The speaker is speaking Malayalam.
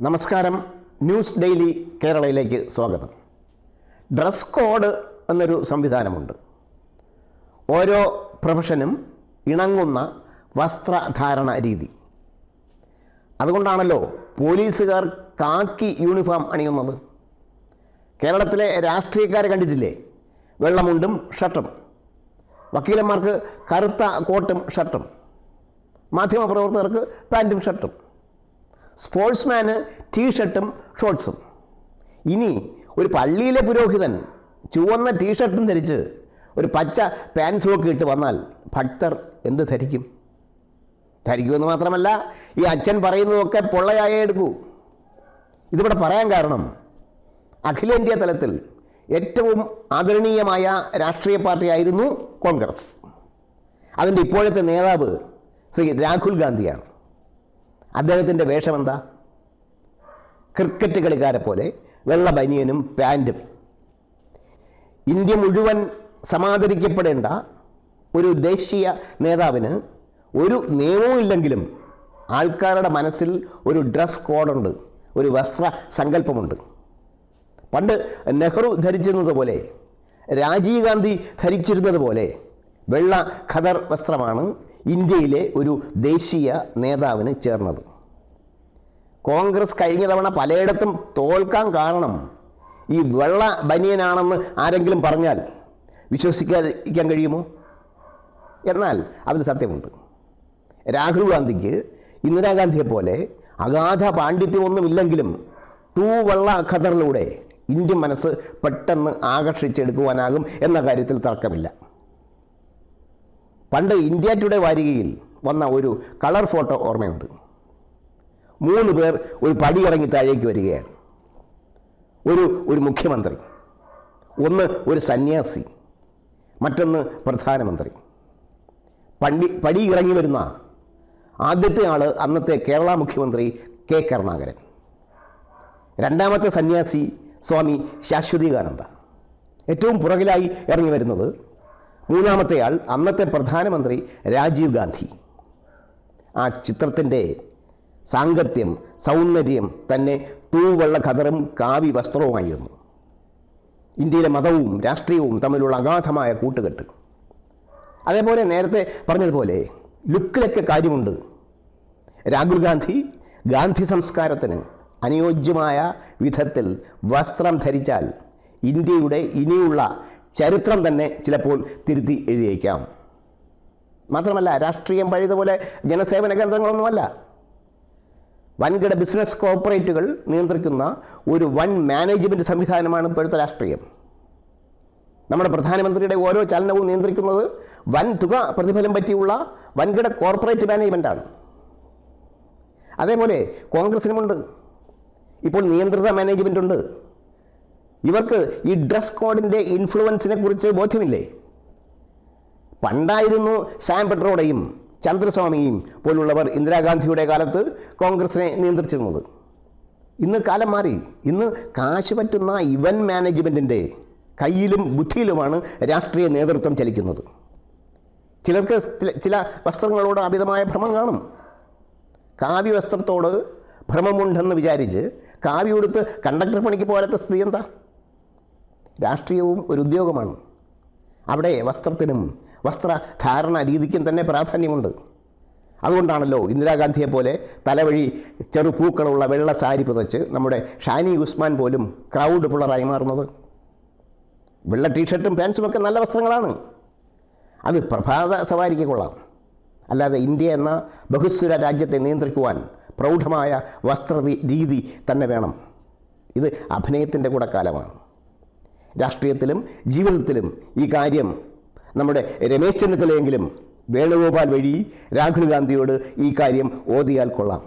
നമസ്കാരം. ന്യൂസ് ഡെയിലി കേരളയിലേക്ക് സ്വാഗതം. ഡ്രസ് കോഡ് എന്നൊരു സംവിധാനമുണ്ട്. ഓരോ പ്രൊഫഷനും ഇണങ്ങുന്ന വസ്ത്രധാരണ രീതി. അതുകൊണ്ടാണല്ലോ പോലീസുകാർ കാക്കി യൂണിഫോം അണിയുന്നത്. കേരളത്തിലെ രാഷ്ട്രീയക്കാരെ കണ്ടിട്ടില്ലേ? വെള്ളമുണ്ടും ഷർട്ടും. വക്കീലന്മാർക്ക് കറുത്ത കോട്ടും ഷർട്ടും. മാധ്യമപ്രവർത്തകർക്ക് പാന്റും ഷർട്ടും. സ്പോർട്സ്മാന് ടീഷർട്ടും ഷോർട്ട്സും ഇനി ഒരു പള്ളിയിലെ പുരോഹിതൻ ചുവന്ന ടീഷർട്ടും ധരിച്ച് ഒരു പച്ച പാൻസും ഒക്കെ ഇട്ട് വന്നാൽ ഭക്തർ എന്ത് ധരിക്കും? ധരിക്കുമെന്ന് മാത്രമല്ല ഈ അച്ഛൻ പറയുന്നതൊക്കെ പൊള്ളയായേ എടുക്കൂ. ഇതിവിടെ പറയാൻ കാരണം അഖിലേന്ത്യാ തലത്തിൽ ഏറ്റവും ആദരണീയമായ രാഷ്ട്രീയ പാർട്ടിയായിരുന്നു കോൺഗ്രസ്. അതിന്റെ ഇപ്പോഴത്തെ നേതാവ് ശ്രീ രാഹുൽ ഗാന്ധിയാണ്. അദ്ദേഹത്തിന്റെ വേഷം എന്താ ക്രിക്കറ്റ് കളിക്കാരെ പോലെ വെള്ള ബനിയനും പാന്റും ഇന്ത്യ മുഴുവൻ സമാദരിക്കപ്പെടേണ്ട ഒരു ദേശീയ നേതാവിന് ഒരു നിയമവും ഇല്ലെങ്കിലും ആൾക്കാരുടെ മനസ്സിൽ ഒരു ഡ്രസ് കോഡുണ്ട് ഒരു വസ്ത്ര സങ്കല്പമുണ്ട്. പണ്ട് നെഹ്റു ധരിച്ചിരുന്നത് പോലെ രാജീവ് ഗാന്ധി ധരിച്ചിരുന്നത് പോലെ വെള്ള ഖദർ വസ്ത്രമാണ് ഇന്ത്യയിലെ ഒരു ദേശീയ നേതാവിന് ചേർന്നത്. കോൺഗ്രസ് കഴിഞ്ഞ തവണ പലയിടത്തും തോൽക്കാൻ കാരണം ഈ വെള്ള ബനിയനാണെന്ന് ആരെങ്കിലും പറഞ്ഞാൽ വിശ്വസിക്കാതിരിക്കാൻ കഴിയുമോ? എന്നാൽ അതിൽ സത്യമുണ്ട്. രാഹുൽ ഗാന്ധിക്ക് ഇന്ദിരാഗാന്ധിയെ പോലെ അഗാധ പാണ്ഡിത്യമൊന്നുമില്ലെങ്കിലും തൂവെള്ള ഖദറിലൂടെ ഇന്ത്യൻ മനസ്സ് പെട്ടെന്ന് ആകർഷിച്ചെടുക്കുവാനാകും എന്ന കാര്യത്തിൽ തർക്കമില്ല. പണ്ട് ഇന്ത്യ ടുഡേ വാരികയിൽ വന്ന ഒരു കളർ ഫോട്ടോ ഓർമ്മയുണ്ട്. മൂന്ന് പേർ ഒരു പടി ഇറങ്ങി താഴേക്ക് വരികയാണ്. ഒരു ഒരു മുഖ്യമന്ത്രി ഒന്ന് ഒരു സന്യാസി മറ്റൊന്ന് പ്രധാനമന്ത്രി. പണ്ടി പടി ഇറങ്ങി വരുന്ന ആദ്യത്തെ ആൾ അന്നത്തെ കേരള മുഖ്യമന്ത്രി കെ കരുണാകരൻ. രണ്ടാമത്തെ സന്യാസി സ്വാമി ശാശ്വതികാനന്ദ. ഏറ്റവും പുറകിലായി ഇറങ്ങി വരുന്നത് മൂന്നാമത്തെ ആൾ അന്നത്തെ പ്രധാനമന്ത്രി രാജീവ് ഗാന്ധി. ആ ചിത്രത്തിന്റെ സാങ്കത്യം സൗന്ദര്യം തന്നെ തൂവെള്ള ഖതറും കാവി വസ്ത്രവുമായിരുന്നു. ഇന്ത്യയിലെ മതവും രാഷ്ട്രീയവും തമ്മിലുള്ള അഗാധമായ കൂട്ടുകെട്ട്. അതേപോലെ നേരത്തെ പറഞ്ഞതുപോലെ ലുക്കിലൊക്കെ കാര്യമുണ്ട്. രാഹുൽ ഗാന്ധി ഗാന്ധി സംസ്കാരത്തിന് അനുയോജ്യമായ വിധത്തിൽ വസ്ത്രം ധരിച്ചാൽ ഇന്ത്യയുടെ ഇനിയുള്ള ചരിത്രം തന്നെ ചിലപ്പോൾ തിരുത്തി എഴുതിയേക്കാം. മാത്രമല്ല രാഷ്ട്രീയം പഴയതുപോലെ ജനസേവന കേന്ദ്രങ്ങളൊന്നുമല്ല. വൻകിട ബിസിനസ് കോർപ്പറേറ്റുകൾ നിയന്ത്രിക്കുന്ന ഒരു വൺ മാനേജ്മെന്റ് സംവിധാനമാണ് ഇപ്പോഴത്തെ രാഷ്ട്രീയം. നമ്മുടെ പ്രധാനമന്ത്രിയുടെ ഓരോ ചലനവും നിയന്ത്രിക്കുന്നത് വൻ തുക പ്രതിഫലം പറ്റിയുള്ള വൻകിട കോർപ്പറേറ്റ് മാനേജ്മെന്റാണ് അതേപോലെ കോൺഗ്രസിനുമുണ്ട് ഇപ്പോൾ നിയന്ത്രിത മാനേജ്മെന്റ് ഉണ്ട്. ഇവർക്ക് ഈ ഡ്രസ് കോഡിന്റെ ഇൻഫ്ലുവൻസിനെ കുറിച്ച് ബോധ്യമില്ലേ? പണ്ടായിരുന്നു സാം പെട്രോടെയും ചന്ദ്രസ്വാമിയും പോലുള്ളവർ ഇന്ദിരാഗാന്ധിയുടെ കാലത്ത് കോൺഗ്രസിനെ നിയന്ത്രിച്ചിരുന്നത്. ഇന്ന് കാലം മാറി. ഇന്ന് കാശ് പറ്റുന്ന ഇവൻ മാനേജ്മെന്റിന്റെ കയ്യിലും ബുദ്ധിയിലുമാണ് രാഷ്ട്രീയ നേതൃത്വം ചലിക്കുന്നത്. ചിലർക്ക് ചില- ചില വസ്ത്രങ്ങളോട് അമിതമായ ഭ്രമം കാണും. കാവ്യ വസ്ത്രത്തോട് ഭ്രമമുണ്ടെന്ന് വിചാരിച്ച് കാവ്യ ഉടുത്ത് കണ്ടക്ടർ പണിക്ക് പോകാത്ത സ്ഥിതി എന്താ? രാഷ്ട്രീയവും ഒരു ഉദ്യോഗമാണ്. അവിടെ വസ്ത്രത്തിനും വസ്ത്രധാരണ രീതിക്കും തന്നെ പ്രാധാന്യമുണ്ട്. അതുകൊണ്ടാണല്ലോ ഇന്ദിരാഗാന്ധിയെ പോലെ തലവഴി ചെറുപൂക്കളുള്ള വെള്ള സാരി പുതച്ച് നമ്മുടെ ഷാനി ഉസ്മാൻ പോലും ക്രൗഡ് പുള്ളറായി മാറുന്നത്. വെള്ള ടീഷർട്ടും പാൻസും ഒക്കെ നല്ല വസ്ത്രങ്ങളാണ്. അത് പ്രഭാത സവാരിക്ക് കൊള്ളാം. അല്ലാതെ ഇന്ത്യ എന്ന ബഹുസ്വര രാജ്യത്തെ നിയന്ത്രിക്കുവാൻ പ്രൗഢമായ വസ്ത്ര രീതി തന്നെ വേണം. ഇത് അഭിനയത്തിന്റെ കൂടെ കാലമാണ്. രാഷ്ട്രീയത്തിലും ജീവിതത്തിലും ഈ കാര്യം നമ്മുടെ രമേശ് ചെന്നിത്തലയെങ്കിലും വേണുഗോപാൽ വഴി രാഹുൽ ഗാന്ധിയോട് ഈ കാര്യം ഓതിയാൽ കൊള്ളാം.